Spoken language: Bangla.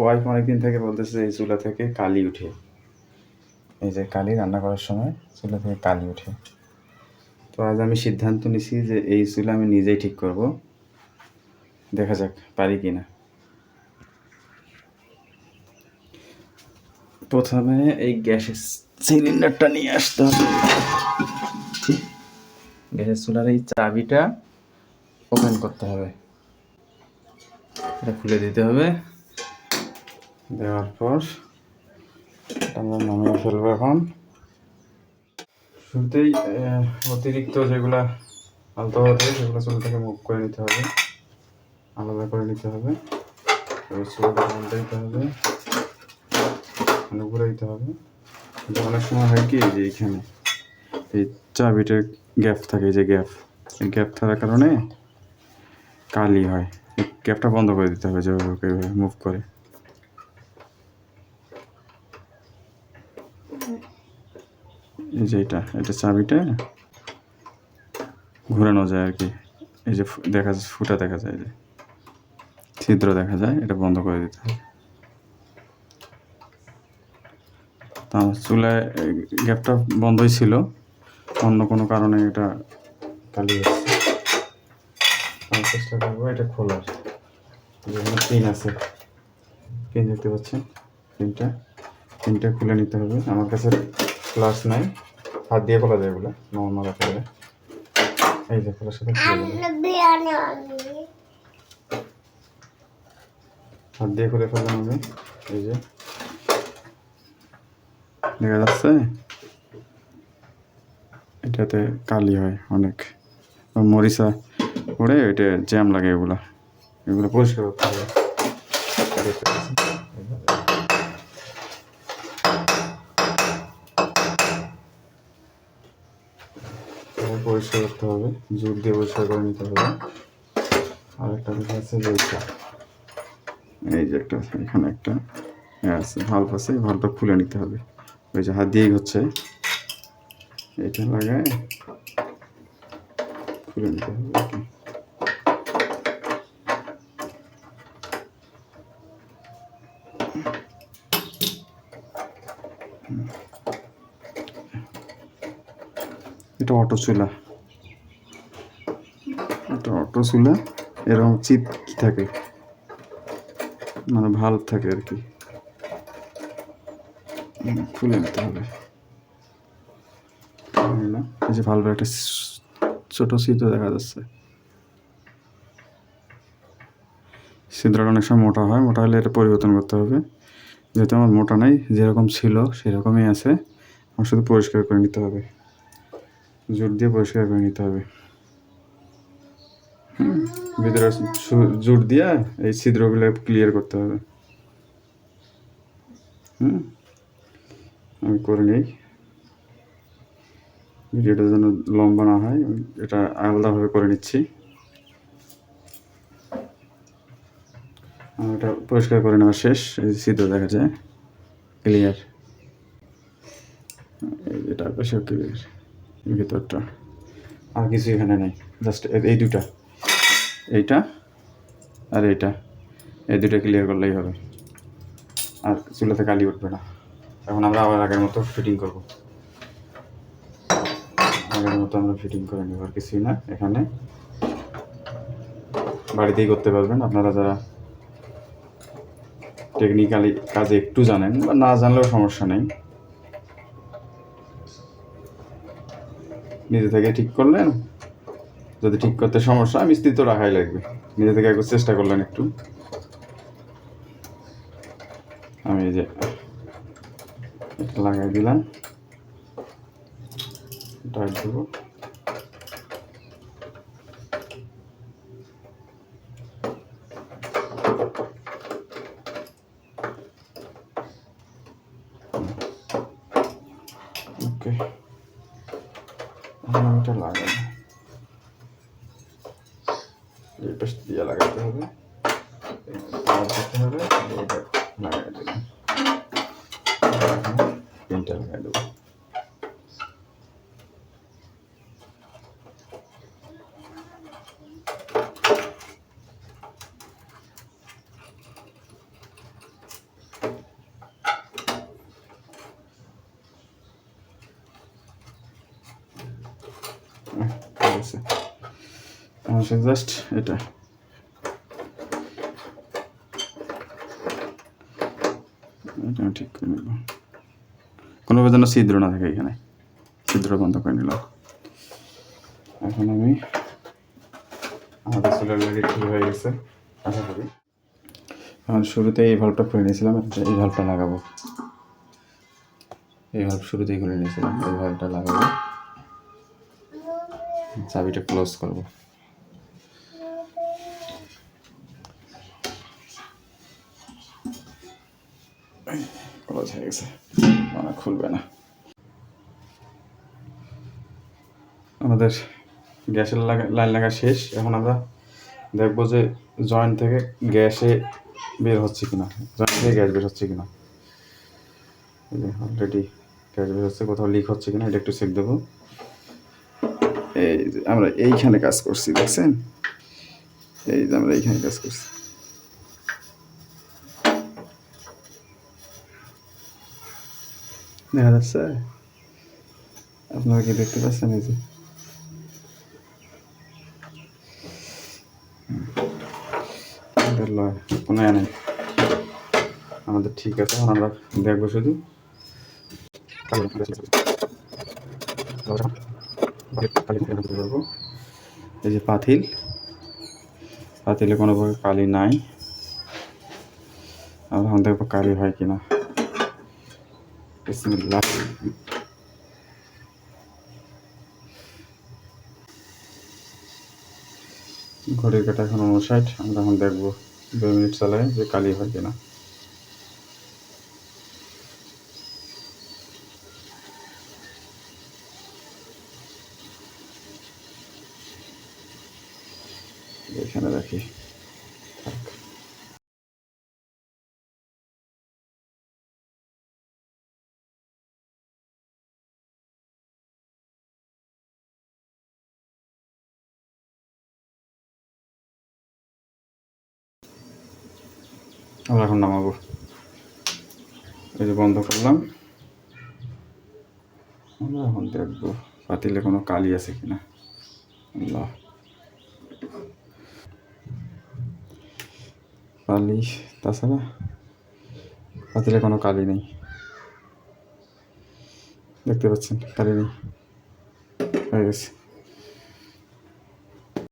ওয়াইফ অনেকদিন থেকে বলতেছে এই চুলা থেকে কালি উঠে। এই যে কালি রান্না করার সময় চুলা থেকে কালি উঠে। তো আজ আমি সিদ্ধান্ত নিছি যে এই চুলা আমি নিজেই ঠিক করব। দেখা যাক পারি কি না প্রথমে এই গ্যাসের সিলিন্ডারটা নিয়ে আসতে হবে। গ্যাসের চুলার এই চাবিটা ওপেন করতে হবে। এটা খুলে দিতে হবে। দেওয়ার পর আমরা নামিয়ে ফেলব এখন। শুরুতেই অতিরিক্ত যেগুলা আলতো হবে, সেগুলো চুল থেকে মুভ করে নিতে হবে। আলাদা করে নিতে হবে। চুলটা দিতে হবে। মানে অনেক সময় হয় কি, যে এখানে এই চাবিটার গ্যাপ থাকে, যে গ্যাপ, এই গ্যাপ থাকার কারণে কালি হয়। গ্যাপটা বন্ধ করে দিতে হবে, যেভাবে মুভ করে। এই যে এটা এটা চাবিটা ঘোরানো যায় আর কি। এই যে দেখা যায়, ফুটা দেখা যায় যে। ছিদ্র দেখা যায়, এটা বন্ধ করে দিতে হবে তা আমার চুলায় গ্যাপটা বন্ধই ছিল। অন্য কোনো কারণে এটা হচ্ছে। আমি চেষ্টা করব এটা খোলার। যেখানে পিন আছে। পিন দেখতে পাচ্ছেন? পিনটা পিনটা খুলে নিতে হবে। আমার কাছে গ্লাস নাই। হাত দিয়ে খোলা যায় এগুলো নর্মাল একেবারে এই যে খোলার সাথে হাত দিয়ে করে ফেললাম আমি এই যে। দেখা যাচ্ছে? এটাতে কালি হয় অনেক। মরিচা পড়ে এটা জ্যাম লাগে এগুলো। এগুলো পরিষ্কার করতে হবে দেখতে পাচ্ছেন? এইভাবে। এবার পরিষ্কার করতে হবে, জুট দিয়ে পরিষ্কার করে নিতে হবে। আর একটা বিষয় আছে রেখা। এই যে একটা এখানে একটা আছে ভাল্ব আছে ভাল্বটা খুলে নিতে হবে। ওই যে হাত দিয়েই হচ্ছে। এটা লাগায় খুলে নিতে হবে। এটা অটো চুলা। এটা অটো চুলা, এরকম চিপ কি থাকে। মানে ভালো থাকে আর কি। খুলে নিতে হবে। এই যে ভালো একটা ছোট ছিদ্র দেখা যাচ্ছে। ছিদ্রটা অনেক সময় মোটা হয়, মোটা হলে এটা পরিবর্তন করতে হবে। যেহেতু আমার মোটা নাই, যেরকম ছিল সেরকমই আছে। আমার শুধু পরিষ্কার করে নিতে হবে। জোর দিয়ে পরিষ্কার করে নিতে হবে। ভিতরে জোর দিয়ে এই ছিদ্রগুলো ক্লিয়ার করতে হবে। হুম, আমি করে নিই। ভিডিওটা যেন লম্বা না হয় এটা আলাদাভাবে করে নিচ্ছি। এটা পরিষ্কার করে নেওয়া শেষ, এই ছিদ্র দেখা যায় ক্লিয়ার এটা বেশি ক্লিয়ার ভিতরটা। আর কিছু এখানে নেই। জাস্ট এই দুটা। এইটা আর এইটা। এই দুটো ক্লিয়ার করলেই হবে। আর চুলাতে কালি উঠবে না। এখন আমরা আবার আগের মতো ফিটিং করব। আগের মতো আমরা ফিটিং করে নেব, আর কিছুই না। এখানে বাড়িতেই করতে পারবেন। আপনারা যারা টেকনিক্যালি কাজে একটু জানেন বা না জানলেও সমস্যা নেই। নিজে থেকে ঠিক করলেন। যদি ঠিক করতে সমস্যা মিস্ত্রি তো রাখাই লাগবে। নিজে থেকে একবার চেষ্টা করলেন একটু। আমি এই যে লাগাই দিলাম। দেবো। আমি এটা লাগাবো এই পাশ দিয়ে লাগাতে হবে দেবো হয়ে গেছে আমার জাস্ট এটা। এটা ঠিক করে নেব। কোনো যেন ছিদ্র না থাকে এখানে। ছিদ্র বন্ধ করে নিলাম। এখন আমি আমাদের চুলের অলরেডি ঠিক হয়ে গেছে। আশা করি। এখন শুরুতে এই ভাল্বটা খুলে নিয়েছিলাম। এই ভাল্বটা লাগাবো। এই ভাল্ব শুরুতেই খুলে নিয়েছিলাম। এই ভাল্বটা লাগাবো। চাবিটা ক্লোজ করব। ক্লোজ হয়ে গেছে মানে খুলবে না। আমাদের গ্যাসের লাইন লাগা শেষ। এখন আমরা দেখব যে জয়েন্ট থেকে গ্যাসে বের হচ্ছে কিনা। জয়েন্ট থেকে গ্যাস বের হচ্ছে কিনা। অলরেডি গ্যাস বের হচ্ছে, কোথাও লিক হচ্ছে কিনা, এটা একটু চেক দেবো। এই আমরা এইখানে কাজ করছি, দেখছেন? এই যে আমরা এইখানে কাজ করছি। দেখা যাচ্ছে আপনারা কি দেখতে পাচ্ছেন এই যে লয় কোনো নেই আমাদের ঠিক আছে এখন আমরা দেখব শুধু এই যে পাতিল পাতিলে কোনো প্রকার কালি নাই আমরা এখন দেখব কালি হয় কিনা বিসমিল্লাহ ঘড়ির কাটা এখন উনষাট আমরা এখন দেখব দুই মিনিট চালায় যে কালি হয় কিনা। এখানে রাখি। আমরা এখন নামাবো। এই যে বন্ধ করলাম। আমরা এখন দেখব পাতিলে কোনো কালি আছে কিনা। আল্লাহ। কালি তাছাড়া পাতিলে কোনো কালি নেই। দেখতে পাচ্ছেন, কালি নেই। হয়ে গেছে।